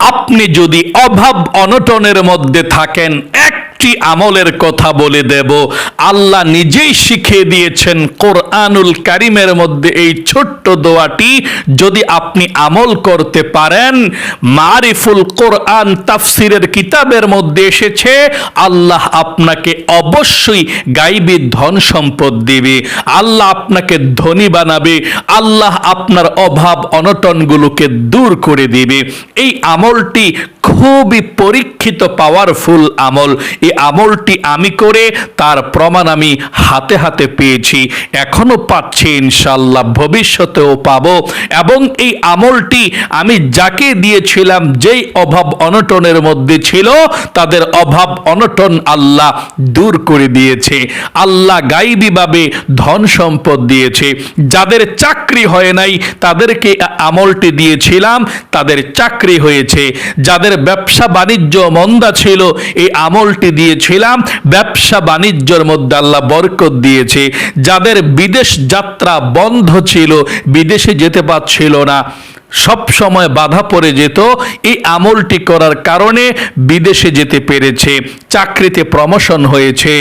আপনি যদি অভাব অনটনের মধ্যে থাকেন একটি আমলের কথা বলে দেব। আল্লাহ নিজেই শিখিয়ে দিয়েছেন কোরআনুল কারিমের মধ্যে এই ছোট্ট দোয়াটি, যদি আপনি আমল করতে পারেন, মারিফুল কোরআন তাফসিরের কিতাবের মধ্যে এসেছে, আল্লাহ আপনাকে অবশ্যই গাইবি ধন সম্পদ দিবে, আল্লাহ আপনাকে ধনী বানাবে, আল্লাহ আপনার অভাব অনটনগুলোকে দূর করে দিবে। এই আমলটি খুবই পরীক্ষিত পাওয়ারফুল আমল। এই আমলটি আমি করে তার প্রমাণ আমি হাতে হাতে পেয়েছি, এখনও পাচ্ছি ইনশাল্লাহ ভবিষ্যতেও পাবো। এবং এই আমলটি আমি যাকে দিয়েছিলাম, যেই অভাব অনটনের মধ্যে ছিল, তাদের অভাব অনটন আল্লাহ দূর করে দিয়েছে। আল্লাহ গাইবিভাবে ধন সম্পদ দিয়েছে। যাদের চাকরি হয় নাই, তাদেরকে আমলটি দিয়েছিলাম, তাদের চাকরি হয়েছে। যাদের ব্যবসা বাণিজ্য মন্দা ছিল, এই আমলটি দিয়েছিলাম। ব্যবসা বাণিজ্যর মধ্যে আল্লাহ বরকত দিয়েছে। যাদের বিদেশ যাত্রা বন্ধ ছিল, বিদেশে যেতে পারছিল না। সব সময় বাধা পড়ে যেত। এই আমলটি করার কারণে বিদেশে যেতে পেরেছে, চাকরিতে প্রমোশন হয়েছে,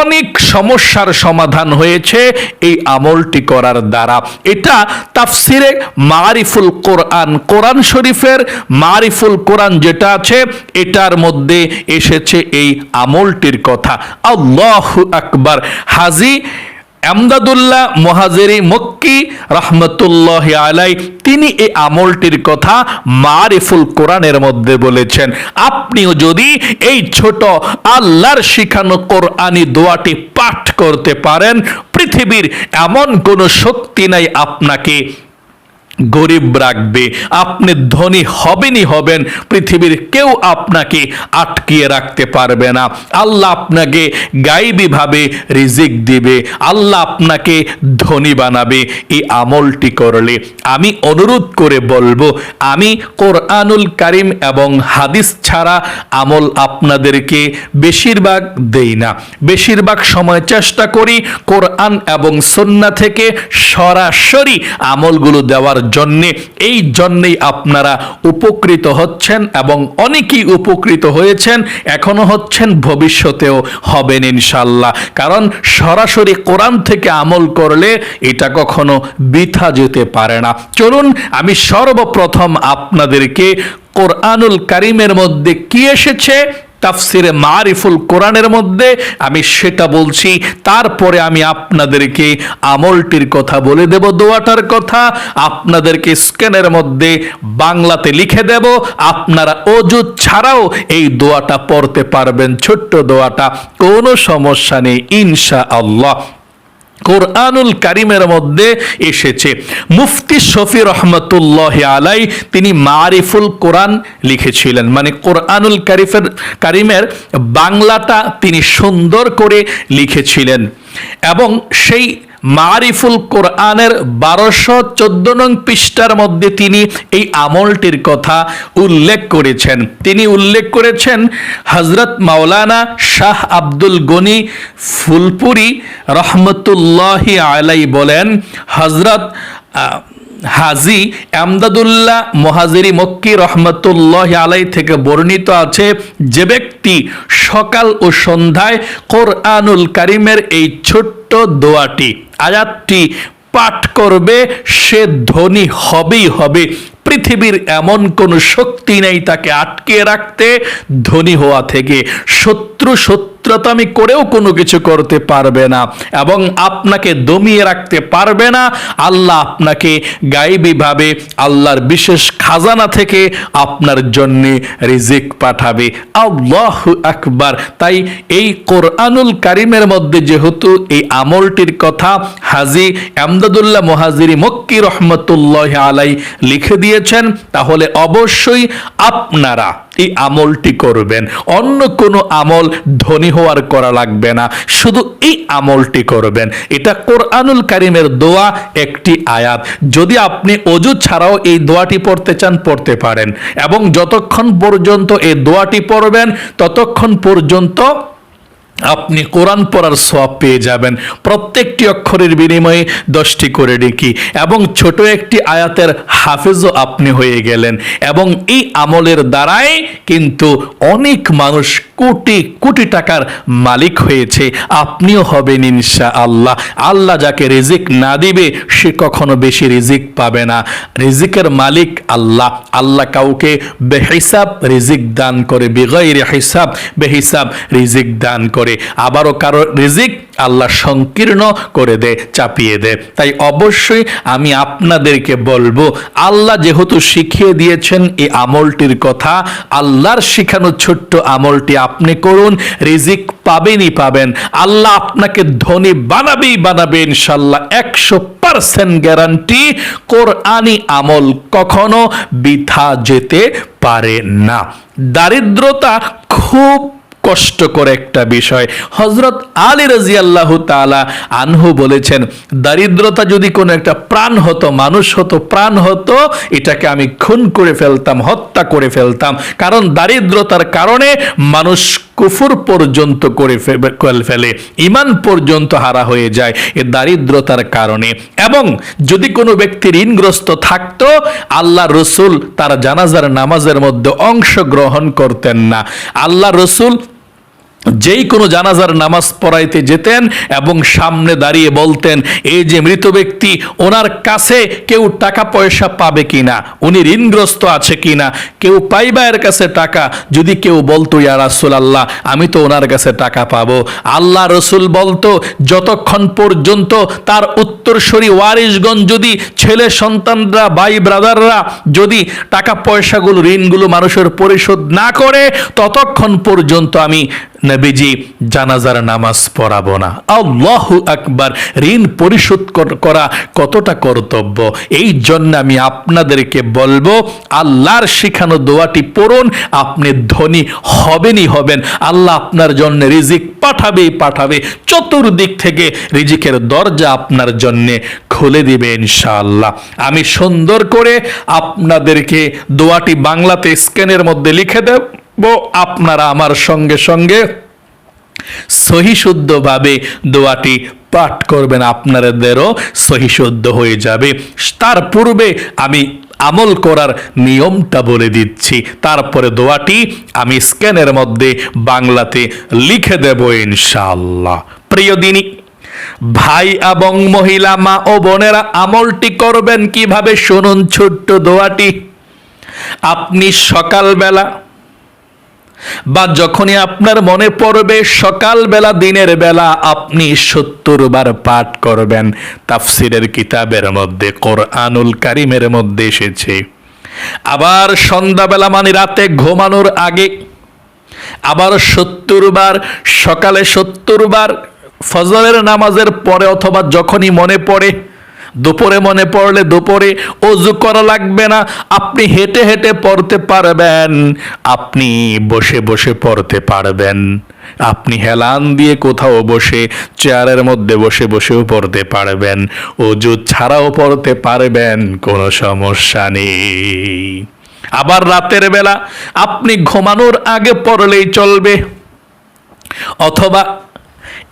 অনেক সমস্যার সমাধান হয়েছে এই আমলটি করার দ্বারা। এটা তাফসিরে মারিফুল কোরআন কোরআন শরীফের মারিফুল কোরআন যেটা আছে, এটার মধ্যে এসেছে এই আমলটির কথা। আল্লাহ আকবার। হাজি আমদাদুল্লাহ মহাজেরি মক্কি রহমতুল্লাহ আলাই তিনি এই আমলটির কথা মারিফুল কোরআনের মধ্যে বলেছেন। আপনিও যদি এই ছোট আল্লাহর শিখানো কোরআনি দোয়াটি পাঠ করতে পারেন, পৃথিবীর এমন কোনো শক্তি নাই আপনাকে। গরিব রাখবে, আপনি ধনী হবেনই হবেন, পৃথিবীর কেউ আপনাকে আটকিয়ে রাখতে পারবে না। আল্লাহ আপনাকে গাইবীভাবে রিজিক দিবে, আল্লাহ আপনাকে ধনী বানাবে, এই আমলটি করলে। আমি অনুরোধ করে বলব, আমি কোরআনুল কারিম এবং হাদিস ছাড়া আমল আপনাদেরকে বেশিরভাগ দেই না। বেশিরভাগ সময় চেষ্টা করি কোরআন এবং সন্না থেকে সরাসরি আমলগুলো দেওয়ার জন্যে, এই জন্যেই আপনারা উপকৃত হচ্ছেন এবং অনেকেই উপকৃত হয়েছেন, এখনও হচ্ছেন, ভবিষ্যতেও হবেন ইনশাল্লাহ কারণ সরাসরি কোরআন থেকে আমল করলে এটা কখনো বৃথা যেতে পারে না। চলুন, আমি সর্বপ্রথম আপনাদেরকে কোরআনুল কারিমের মধ্যে কি এসেছে? তাফসিরে মারিফুল কোরআনের মধ্যে আমি সেটা বলছি, তারপরে আমি আপনাদেরকে আমলটির কথা বলে দেব, দোয়াটার কথা। আপনাদেরকে স্ক্যানের মধ্যে বাংলাতে লিখে দেব, আপনারা অজু ছাড়াও এই দোয়াটা পড়তে পারবেন, ছোট্ট দোয়াটা, কোনো সমস্যা নেই ইনশা আল্লাহ কোরআনুল কারিমের মধ্যে এসেছে। মুফতি শফি রহমতুল্লাহ আলাই তিনি মারিফুল কোরআন লিখেছিলেন। মানে কোরআনুল কারিফের, কারিমের বাংলাটা তিনি সুন্দর করে লিখেছিলেন। এবং সেই মারিফুল কোরআনের বারোশো চোদ্দ নং পৃষ্ঠার মধ্যে তিনি এই আমলটির কথা উল্লেখ করেছেন। তিনি উল্লেখ করেছেন হজরত মাওলানা শাহ আব্দুল গনি ফুলপুরি রহমতুল্লাহ আলাই বলেন হজরত হাজি আমদাদুল্লাহ মহাজিরি মক্কি রহমতুল্লাহ আলাই থেকে বর্ণিত আছে, যে ব্যক্তি সকাল ও সন্ধ্যায় কোরআনুল কারিমের এই ছোট্ট দোয়াটি, আয়াতটি পাঠ করবে, সে ধনী হবেই হবে। পৃথিবীর এমন কোনো শক্তি নেই তাকে আটকে রাখতে ধনী হওয়া থেকে। শত্রু শত্রুতামি করেও কোনো কিছু করতে পারবে না এবং আপনাকে দমিয়ে রাখতে পারবে না। আল্লাহ আপনাকে গাইবীভাবে আল্লাহর বিশেষ খাজানা থেকে আপনার জন্য রিজিক পাঠাবে। আল্লাহ আকবার। তাই এই কোরআনুল কারিমের মধ্যে যেহেতু এই আমলটির কথা হাজি আমদাদুল্লাহ মহাজিরি মক্কি রহমতুল্লাহ আলাই লিখে দিয়েছেন, তাহলে অবশ্যই আপনারা এই আমলটি করবেন। অন্য কোনো আমল ধনী হওয়ার করা লাগবে না। শুধু এই আমলটি করবেন। এটা কোরআনুল কারিমের দোয়া একটি আয়াত। যদি আপনি অজু ছাড়াও এই দোয়াটি পড়তে চান, পড়তে পারেন। এবং যতক্ষণ পর্যন্ত এই দোয়াটি পড়বেন, ততক্ষণ পর্যন্ত আপনি কোরআন পড়ার সব পেয়ে যাবেন। প্রত্যেকটি অক্ষরের বিনিময়ে দশটি করে ডেকি এবং ছোট একটি আয়াতের হাফেজও আপনি হয়ে গেলেন এবং এই আমলের দ্বারাই কিন্তু অনেক মানুষ কোটি কোটি টাকার মালিক হয়েছে। আপনিও হবেন ইনশা আল্লাহ আল্লাহ যাকে রিজিক না দিবে, সে কখনো বেশি রিজিক পাবে না। রিজিকের মালিক আল্লাহ। আল্লাহ কাউকে বেহিসাব রিজিক দান করে বেগৈর হিসাব, বেহিসাব রিজিক দান করে। আবারও কারও রিজিক আল্লাহ সংকীর্ণ করে দে, চাপিয়ে দে। তাই অবশ্যই আমি আপনাদেরকে বলব, আল্লাহ যেহেতু শিখিয়ে দিয়েছেন এই আমলটির কথা, আল্লাহর শিখানো ছোট্ট আমলটি আপনি করুন, রিজিক পাবেনই পাবেন। আল্লাহ আপনাকে ধনী বানাবেই বানাবে ইনশাল্লাহ, একশো পার্সেন্ট গ্যারান্টি কোরআনি আমল কখনো বৃথা যেতে পারে না। দারিদ্রতা খুব কষ্টকর একটা বিষয়। হজরত আলী রাজি তালা আনহু বলেছেন, দারিদ্রতা যদি কোনো একটা প্রাণ হতো, মানুষ হতো, প্রাণ হতো, এটাকে আমি খুন করে ফেলতাম, হত্যা করে ফেলতাম। কারণ দারিদ্রতার কারণে মানুষ কুফুর পর্যন্ত করে ফেলে ইমান পর্যন্ত হারা হয়ে যায় এ দারিদ্রতার কারণে। এবং যদি কোনো ব্যক্তি ঋণগ্রস্ত থাকতো, আল্লাহ রসুল তার জানাজার নামাজের মধ্যে অংশগ্রহণ করতেন না। আল্লাহ রসুল যেই কোনো জানাজার নামাজ পড়াইতে যেতেন এবং সামনে দাঁড়িয়ে বলতেন এই যে মৃত ব্যক্তি, ওনার কাছে কেউ টাকা পয়সা পাবে কিনা? উনি ঋণগ্রস্ত আছে কিনা? কেউ পাইবা এর কাছে টাকা? যদি কেউ বলতো, ইয়া রাসুল আল্লাহ আমি তো ওনার কাছে টাকা পাবো। আল্লাহ রসুল বলতো, যতক্ষণ পর্যন্ত তার উত্তরসূরি ওয়ারিশগণ যদি ছেলে সন্তানরা, ভাই ব্রাদাররা যদি টাকা পয়সাগুলো, ঋণগুলো মানুষের পরিশোধ না করে, ততক্ষণ পর্যন্ত আমি নবীজি জানাজার নামাজ পড়াবো না। আল্লাহ আকবার, ঋণ পরিশোধ কর- কতটা কর্তব্য? এই জন্য আমি আপনাদেরকে বলব, আল্লাহর শিখানো দোয়াটি পড়ুন, আপনি ধনী হবেনই হবেন। আল্লাহ আপনার জন্য রিজিক পাঠাবেই পাঠাবে। চতুর্দিক থেকে রিজিকের দরজা আপনার জন্য খুলে দিবে ইনশাআল্লাহ। আমি সুন্দর করে আপনাদেরকে দোয়াটি বাংলাতে স্ক্যানের মধ্যে লিখে দেব। আপনারা আমার সঙ্গে সঙ্গে সহিশুদ্ধভাবে দোয়াটি পাঠ করবেন, আপনাদেরও সহিশুদ্ধ হয়ে যাবে। তার পূর্বে আমি আমল করার নিয়মটা বলে দিচ্ছি। তারপরে দোয়াটি আমি স্ক্যানের মধ্যে বাংলাতে লিখে দেব ইনশাআল্লাহ। প্রিয় দিনী, ভাই এবং মহিলা, মা ও বোনেরা, আমলটি করবেন কীভাবে? শুনুন ছোট্ট দোয়াটি। আপনি সকালবেলা বা যখনই আপনার মনে পড়বে সকালবেলা দিনের বেলা আপনি সত্তর বার পাঠ করবেন, তাফসিরের কিতাবের মধ্যে, কোরআনুল কারিমের মধ্যে এসেছে। আবার সন্ধ্যাবেলা মানে রাতে ঘুমানোর আগে, আবার সত্তর বার, সকালে সত্তর বার, ফজরের নামাজের পরে অথবা যখনই মনে পড়ে দুপুরে মনে পড়লে দুপুরে অজু করা লাগবে না। আপনি হেঁটে হেঁটে পড়তে পারবেন। আপনি বসে বসে পড়তে পারবেন। আপনি হেলান দিয়ে কোথাও বসে চেয়ারের মধ্যে বসে বসেও পড়তে পারবেন। অজু ছাড়াও পড়তে পারবেন, কোনো সমস্যা নেই। আবার রাতের বেলা আপনি ঘুমানোর আগে পড়লেই চলবে। অথবা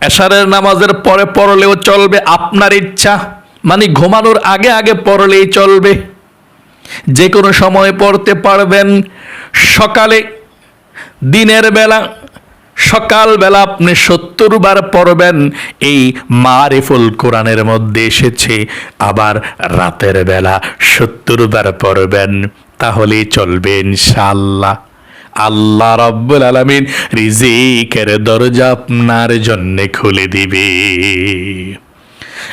এশারের নামাজের পরে পড়লেও চলবে, আপনার ইচ্ছা। মানে ঘুমানোর আগে আগে পড়লেই চলবে। যে কোনো সময় পড়তে পারবেন। সকালে, দিনের বেলা, সকালবেলা আপনি সত্তর বার পড়বেন। এই মারিফুল কোরআনের মধ্যে এসেছে। আবার রাতের বেলা সত্তর বার পড়বেন। তাহলেই চলবে ইনশাআল্লাহ। আল্লাহ রব্বুল আলামিন রিজিকের দরজা আপনার জন্যে খুলে দিবে।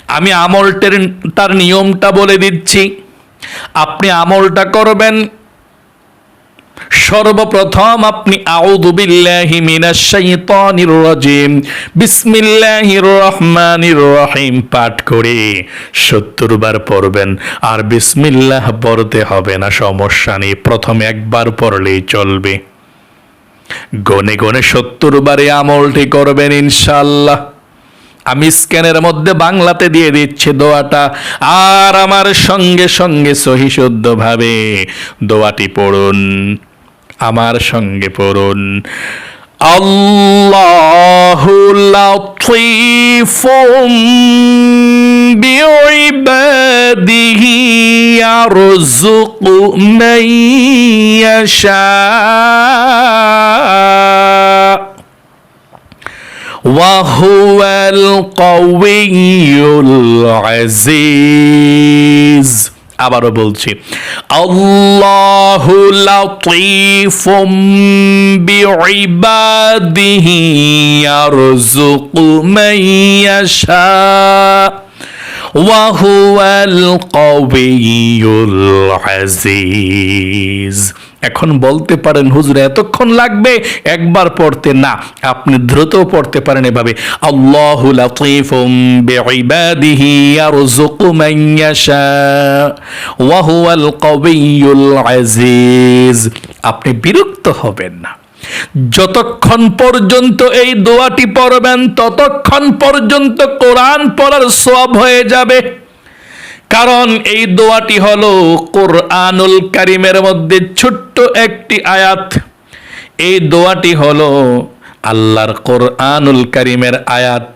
আমি আমলটের তার নিয়মটা বলে দিচ্ছি। আপনি আমলটা করবেন। সর্বপ্রথম আপনি রহিম পাঠ করে 70 বার পড়বেন। আর বিসমিল্লাহ পড়তে হবে না, সমস্যা নেই, প্রথমে একবার পড়লেই চলবে। গনে গনে সত্তর বারে আমলটি করবেন ইনশাল্লাহ আমি স্ক্যানের মধ্যে বাংলাতে দিয়ে দিচ্ছি দোয়াটা আর আমার সঙ্গে সঙ্গে সহিশুদ্ধভাবে দোয়াটি পড়ুন আমার সঙ্গে পড়ুন الله لطيف بعباده يرزق من يشاء وهو القوي العزيز আবারও বলছি আল্লাহু লাতীফুম বিইবাদিহি ইয়ারযুকু মান ইয়াশা وهو القوي العزيز এখন বলতে পারেন, হুজুর, এতক্ষণ লাগবে, একবার পড়তে। না, আপনি দ্রুত পড়তে পারেন এভাবে আপনি বিরক্ত হবেন না। যতক্ষণ পর্যন্ত এই দোয়াটি পড়বেন, ততক্ষণ পর্যন্ত কোরআন পড়ার সব হয়ে যাবে। কারণ এই দোয়াটি হলো কোরআনুল কারিমের মধ্যে ছোট্ট একটি আয়াত। এই দোয়াটি হলো আল্লাহর কোরআনুল কারিমের আয়াত।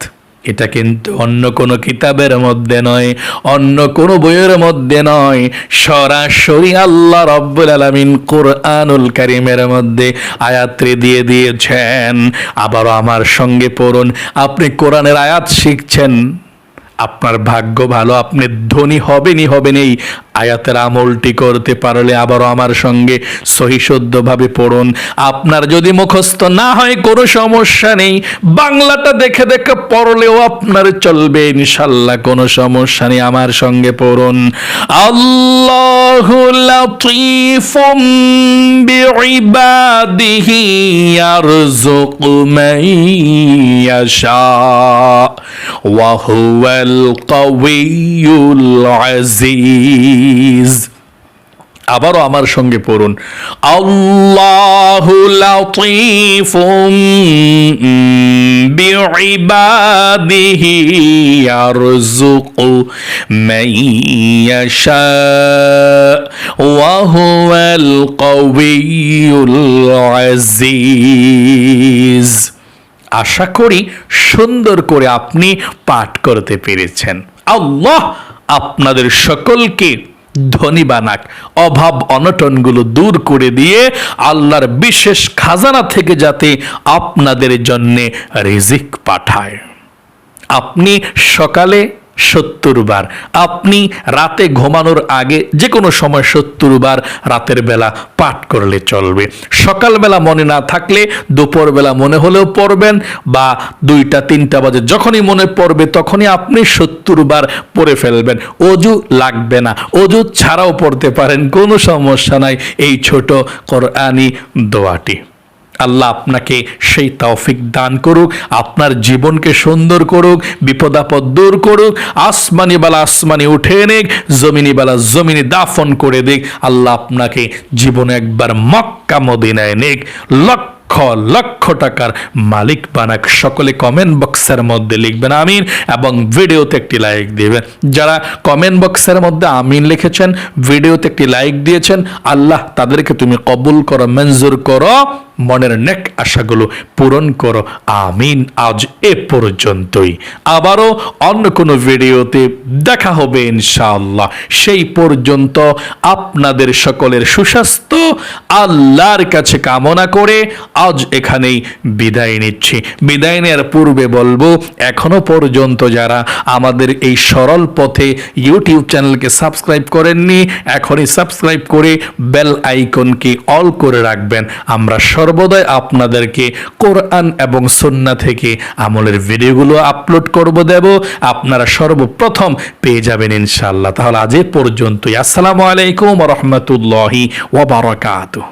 এটা কিন্তু অন্য কোনো কিতাবের মধ্যে নয়, অন্য কোনো বইয়ের মধ্যে নয়। সরাসরি আল্লাহ রব্বুল আলমিন কোরআনুল কারিমের মধ্যে আয়াত্রে দিয়ে দিয়েছেন। আবারও আমার সঙ্গে পড়ুন। আপনি কোরআনের আয়াত শিখছেন? আপনার ভাগ্য ভালো, আপনি ধনী হবেনই হবেন এই আয়াতের আমলটি করতে পারলে আবারও আমার সঙ্গে সহিশুদ্ধভাবে পড়ুন। আপনার যদি মুখস্থ না হয়, কোনো সমস্যা নেই। বাংলাটা দেখে দেখে পড়লেও আপনার চলবে ইনশাল্লাহ, কোনো সমস্যা নেই। আমার সঙ্গে পড়ুন। আল্লাহ লাতীফুম হুয়াল কাউইয়ুল আজিজ আবারও আমার সঙ্গে পড়ুন। আল্লাহু লাতীফুম বিইবাদিহি ইয়ারযুকু মান ইয়াশা ওয়া হুয়াল কাউইয়ুল আজিজ আশা করি সুন্দর করে আপনি পাঠ করতে পেরেছেন। আল্লাহ আপনাদের সকলকে ধনী বানাক, অভাব অনটনগুলো দূর করে দিয়ে আল্লাহর বিশেষ খাজানা থেকে যাতে আপনাদের জন্যে রিজিক পাঠায়। আপনি সকালে সত্তর বার। আপনি রাতে ঘুমানোর আগে যে কোনো সময় সত্তর বার রাতের বেলা পাঠ করলে চলবে। সকালবেলা মনে না থাকলে দুপুরবেলা মনে হলেও পড়বেন বা দুইটা, তিনটা বাজে যখনই মনে পড়বে তখনই আপনি সত্তর বার পড়ে ফেলবেন। অজু লাগবে না। অজু ছাড়াও পড়তে পারেন, কোনো সমস্যা নাই। এই ছোট কোরআনি দোয়াটি। আল্লাহ আপনাকে সেই তৌফিক দান করুক, আপনার জীবনকে সুন্দর করুক, বিপদাপদ দূর করুক, আসমানি বালা আসমানি উঠে নেক, জমিনি বালা জমিনি দাফন করে দিক, আল্লাহ আপনাকে জীবনে একবার মক্কা মদিনায় নেক, লক্ষ লক্ষ টাকার মালিক বানাক, সকলে কমেন্ট বক্সের মধ্যে লিখবেন আমিন এবং ভিডিওতে একটি লাইক দিবেন। যারা কমেন্ট বক্সের মধ্যে আমিন লিখেছেন, ভিডিওতে একটি লাইক দিয়েছেন, আল্লাহ তাদেরকে তুমি কবুল করো, মঞ্জুর করো। মনের নেক আশাগুলো পূরণ করো। আমিন, আজ এ পর্যন্তই। আবারও অন্য কোনো ভিডিওতে দেখা হবে ইনশাআল্লাহ। সেই পর্যন্ত আপনাদের সকলের সুস্বাস্থ্য, আল্লাহর কাছে কামনা করে আজ এখানেই বিদায় নিচ্ছি। বিদায় নেওয়ার পূর্বে বলব, এখনও পর্যন্ত যারা আমাদের এই সরল পথে ইউটিউব চ্যানেলকে সাবস্ক্রাইব করেননি, এখনই সাবস্ক্রাইব করে বেল আইকনকে অল করে রাখবেন। আমরা সর্বদাই আপনাদেরকে কোরআন এবং সন্না থেকে আমলের ভিডিওগুলো আপলোড করব দেব। আপনারা সর্বপ্রথম পেয়ে যাবেন ইনশাল্লাহ তাহলে আজ পর্যন্তই। আসসালামু আলাইকুম রহমতুল্লাহি ওবরাকাতুহ